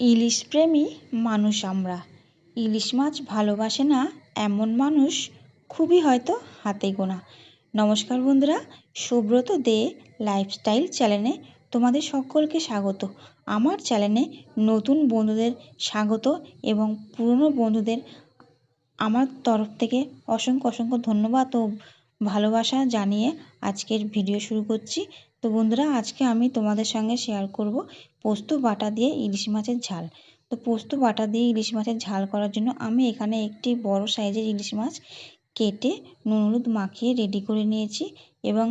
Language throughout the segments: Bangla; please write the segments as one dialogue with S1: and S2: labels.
S1: ইলিশ প্রেমী মানুষ আমরা। ইলিশ মাছ ভালোবাসে না এমন মানুষ খুবই হয়তো হাতে গোনা। নমস্কার বন্ধুরা, সুব্রত দে লাইফস্টাইল চ্যানেলে তোমাদের সকলকে স্বাগত। আমার চ্যানেলে নতুন বন্ধুদের স্বাগত এবং পুরনো বন্ধুদের আমার তরফ থেকে অসংখ্য অসংখ্য ধন্যবাদ ও ভালোবাসা জানিয়ে আজকের ভিডিও শুরু করছি। তো বন্ধুরা, আজকে আমি তোমাদের সঙ্গে শেয়ার করব পোস্ত বাটা দিয়ে ইলিশ মাছের ঝাল। তো পোস্ত বাটা দিয়ে ইলিশ মাছের ঝাল করার জন্য আমি এখানে একটি বড় সাইজের ইলিশ মাছ কেটে নুন হলুদ মাখিয়ে রেডি করে নিয়েছি এবং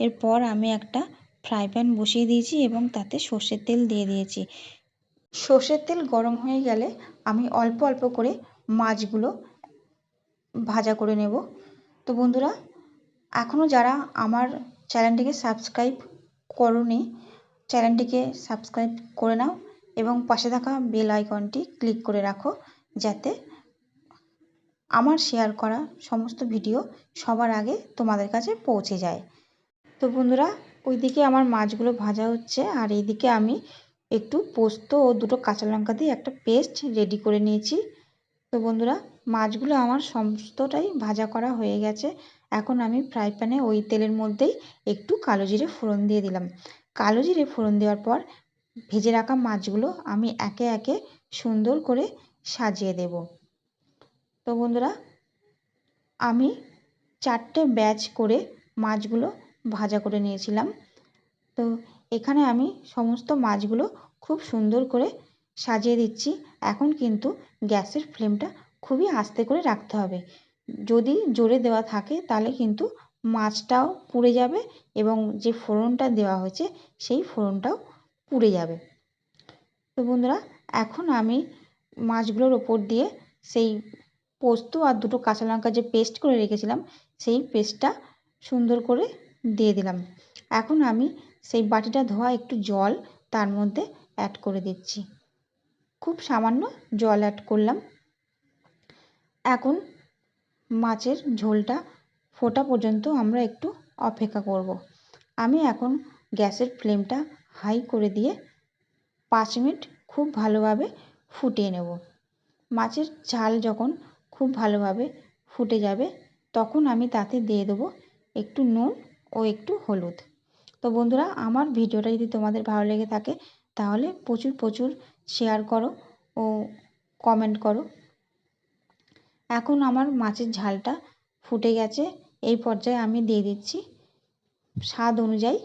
S1: এরপর আমি একটা ফ্রাই প্যান বসিয়ে দিয়েছি এবং তাতে সর্ষের তেল দিয়ে দিয়েছি। সর্ষের তেল গরম হয়ে গেলে আমি অল্প অল্প করে মাছগুলো ভাজা করে নেব। তো বন্ধুরা এখনও যারা আমার চ্যানেলটিকে সাবস্ক্রাইব করনি, চ্যানেলটিকে সাবস্ক্রাইব করে নাও এবং পাশে থাকা বেল আইকনটি ক্লিক করে রাখো যাতে আমার শেয়ার করা সমস্ত ভিডিও সবার আগে তোমাদের কাছে পৌঁছে যায়। তো বন্ধুরা, ওইদিকে আমার মাছগুলো ভাজা হচ্ছে আর এইদিকে আমি একটু পোস্ত ও দুটো কাঁচা লঙ্কা দিয়ে একটা পেস্ট রেডি করে নিয়েছি। তো বন্ধুরা, মাছগুলো আমার সমস্তটাই ভাজা করা হয়ে গেছে। এখন আমি ফ্রাই প্যানে ওই তেলের মধ্যেই একটু কালো জিরে ফোড়ন দিয়ে দিলাম। কালো জিরে ফোড়ন দেওয়ার পর ভেজে রাখা মাছগুলো আমি একে একে সুন্দর করে সাজিয়ে দেব। তো বন্ধুরা, আমি চারটে ব্যাচ করে মাছগুলো ভাজা করে নিয়েছিলাম। তো এখানে আমি সমস্ত মাছগুলো খুব সুন্দর করে সাজিয়ে দিচ্ছি। এখন কিন্তু গ্যাসের ফ্লেমটা খুবই আস্তে করে রাখতে হবে। যদি জোরে দেওয়া থাকে, তাহলে কিন্তু মাছটাও পুড়ে যাবে এবং যে ফোড়নটা দেওয়া হয়েছে, সেই ফোড়নটাও পুড়ে যাবে। তো বন্ধুরা, এখন আমি মাছগুলোর ওপর দিয়ে সেই পোস্ত আর দুটো কাঁচা লঙ্কা যে পেস্ট করে রেখেছিলাম, সেই পেস্টটা সুন্দর করে দিয়ে দিলাম। এখন আমি সেই বাটিটা ধোয়া একটু জল তার মধ্যে অ্যাড করে দিচ্ছি। খুব সামান্য জল অ্যাড করলাম। এখন মাছের ঝোলটা ফোটা পর্যন্ত আমরা একটু অপেক্ষা করব। আমি এখন গ্যাসের ফ্লেমটা হাই করে দিয়ে পাঁচ মিনিট খুব ভালোভাবে ফুটিয়ে নেব। মাছের ঝাল যখন খুব ভালোভাবে ফুটে যাবে, তখন আমি তাতে দিয়ে দেবো একটু নুন ও একটু হলুদ। তো বন্ধুরা, আমার ভিডিওটা যদি তোমাদের ভালো লেগে থাকে, তাহলে প্রচুর প্রচুর শেয়ার করো ও কমেন্ট করো। এখন আমার মাছের ঝালটা ফুটে গেছে। এই পর্যায়ে আমি দিয়ে দিচ্ছি স্বাদ অনুযায়ী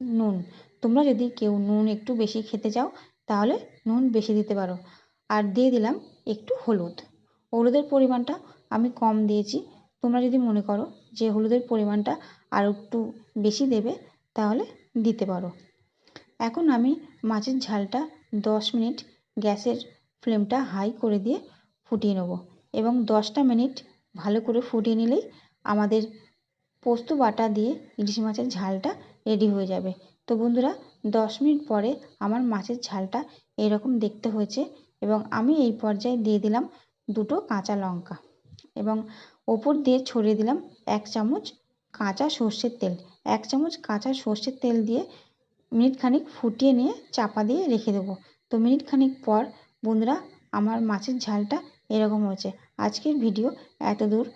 S1: নুন। তোমরা যদি কেউ নুন একটু বেশি খেতে চাও, তাহলে নুন বেশি দিতে পারো। আর দিয়ে দিলাম একটু হলুদ। হলুদের পরিমাণটা আমি কম দিয়েছি। তোমরা যদি মনে করো যে হলুদের পরিমাণটা আর একটু বেশি দেবে, তাহলে দিতে পারো। এখন আমি মাছের ঝালটা দশ মিনিট গ্যাসের ফ্লেমটা হাই করে দিয়ে ফুটিয়ে নেব। এবং দশটা মিনিট ভালো করে ফুটিয়ে নিলেই আমাদের পোস্ত বাটা দিয়ে ইলিশ মাছের ঝালটা রেডি হয়ে যাবে। তো বন্ধুরা, দশ মিনিট পরে আমার মাছের ঝালটা এরকম দেখতে হয়েছে এবং আমি এই পর্যায়ে দিয়ে দিলাম দুটো কাঁচা লঙ্কা এবং ওপর দিয়ে ছড়িয়ে দিলাম এক চামচ কাঁচা সর্ষের তেল। এক চামচ কাঁচা সর্ষের তেল দিয়ে মিনিট খানিক ফুটিয়ে নিয়ে চাপা দিয়ে রেখে দেবো। তো মিনিট খানিক পর বন্ধুরা, আমার মাছের ঝালটা এরকম হয়েছে। আজকের ভিডিও এত দূর